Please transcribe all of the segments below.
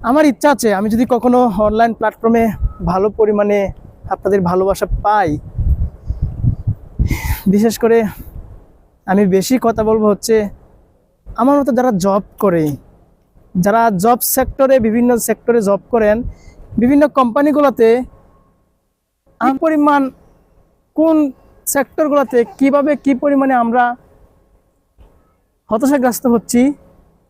আমার ইচ্ছা আছে আমি যদি কখনো অনলাইন প্ল্যাটফর্মে ভালো পরিমাণে আপনাদের ভালোবাসা পাই বিশেষ করে আমি বেশি কথা বলব হচ্ছে আমার মতো যারা জব করে যারা জব সেক্টরে বিভিন্ন সেক্টরে জব করেন বিভিন্ন কোম্পানিগুলোতে আম পরিমাণ কোন সেক্টরগুলোতে কীভাবে কি পরিমাণে আমরা হতাশাগ্রস্ত হচ্ছি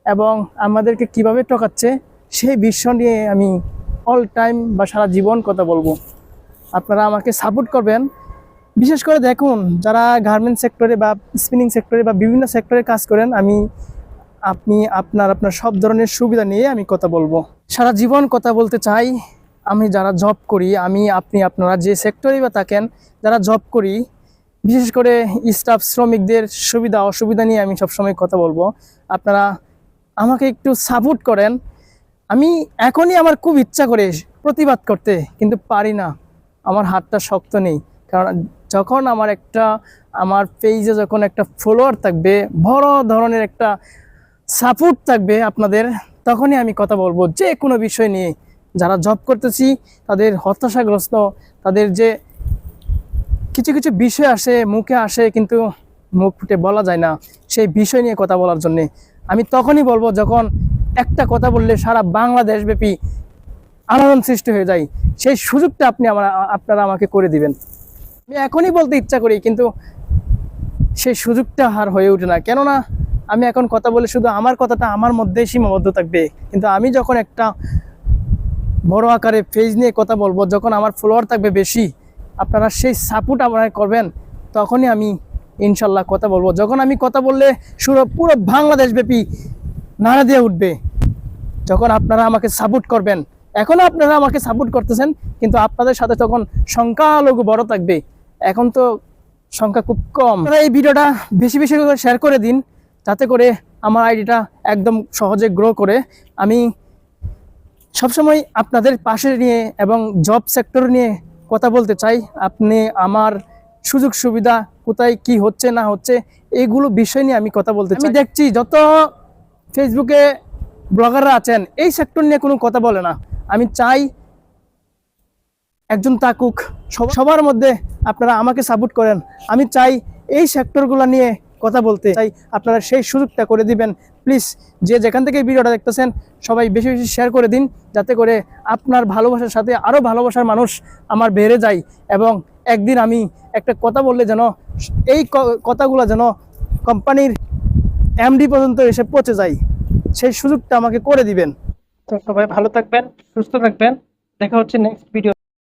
এবং আমাদেরকে কীভাবে ঠকাচ্ছে সেই বিষয় নিয়ে আমি অল টাইম বা সারা জীবন কথা বলব। আপনারা আমাকে সাপোর্ট করবেন। বিশেষ করে দেখুন, যারা গার্মেন্ট সেক্টরে বা স্পিনিং সেক্টরে বা বিভিন্ন সেক্টরে কাজ করেন, আমি, আপনি, আপনার আপনার সব ধরনের সুবিধা নিয়ে আমি কথা বলব। সারা জীবন কথা বলতে চাই, আমি যারা জব করি, আমি, আপনি, আপনারা যে সেক্টরেই বা থাকেন, যারা জব করি, বিশেষ করে স্টাফ শ্রমিকদের সুবিধা, অসুবিধা নিয়ে আমি সবসময় কথা বলব। আপনারা আমাকে একটু সাপোর্ট করেন আমি এখনই আমার খুব ইচ্ছা করে প্রতিবাদ করতে, কিন্তু পারি না। আমার হাতটা শক্ত নেই। কারণ যখন আমার একটা, আমার পেজে যখন একটা ফলোয়ার থাকবে, বড় ধরনের একটা সাপোর্ট থাকবে আপনাদের, তখনই আমি কথা বলব যে কোনো বিষয় নিয়ে। যারা জব করতেছি, তাদের হতাশাগ্রস্ত, তাদের যে কিছু কিছু বিষয় আসে, মুখে আসে, কিন্তু মুখ ফুটে বলা যায় না, সেই বিষয় নিয়ে কথা বলার জন্যে। আমি তখনই বলব যখন একটা কথা বললে সারা বাংলাদেশ ব্যাপী আলোড়ন সৃষ্টি হয়ে যায়। সেই সুযোগটা আপনি আমার, আপনারা আমাকে করে দিবেন। আমি এখনই বলতে ইচ্ছা করি, কিন্তু সেই সুযোগটা আর হয়ে ওঠে না। কেননা আমি এখন কথা বলে শুধু আমার কথাটা আমার মধ্যেই সীমাবদ্ধ থাকবে। কিন্তু আমি যখন একটা বড় আকারে পেজ নিয়ে কথা বলব, যখন আমার ফলোয়ার থাকবে বেশি, আপনারা সেই সাপোর্ট আপনারা করবেন, তখনই আমি ইনশাল্লাহ কথা বলব। যখন আমি কথা বললে পুরো বাংলাদেশ ব্যাপী নাড়া দিয়ে উঠবে। যখন আপনারা আমাকে সাপোর্ট করবেন এখনও আপনারা আমাকে সাপোর্ট করতেছেন কিন্তু আপনাদের সাথে তখন সংখ্যালঘু বড় থাকবে। এখন তো সংখ্যা খুব কম। এই ভিডিওটা বেশি বেশি করে শেয়ার করে দিন যাতে করে আমার আইডিটা একদম সহজে গ্রো করে। আমি সবসময় আপনাদের পাশে নিয়ে এবং জব সেক্টর নিয়ে কথা বলতে চাই। আপনি আমার সুযোগ সুবিধা কোথায় কি হচ্ছে না হচ্ছে এইগুলো বিষয় নিয়ে আমি কথা বলতে চাই। আমি দেখছি যত ফেসবুকে ব্লগাররা আছেন, এই সেক্টর নিয়ে কোনো কথা বলে না। আমি চাই একজন তাকুক সবার মধ্যে আপনারা আমাকে সাপোর্ট করেন। আমি চাই এই সেক্টরগুলো নিয়ে কথা বলতে, চাই আপনারা সেই সুযোগটা করে দিবেন। প্লিজ যে যেখান থেকে ভিডিওটা দেখতেছেন, সবাই বেশি বেশি শেয়ার করে দিন, যাতে করে আপনার ভালোবাসার সাথে আরও ভালোবাসার মানুষ আমার বেড়ে যায় এবং একদিন আমি একটা কথা বললে যেন এই কথাগুলো যেন কোম্পানির এমডি পর্যন্ত এসে পৌঁছে যায়। সেই সুযোগটা আমাকে করে দিবেন। তো সবাই ভালো থাকবেন, সুস্থ থাকবেন। দেখা হচ্ছে নেক্সট ভিডিও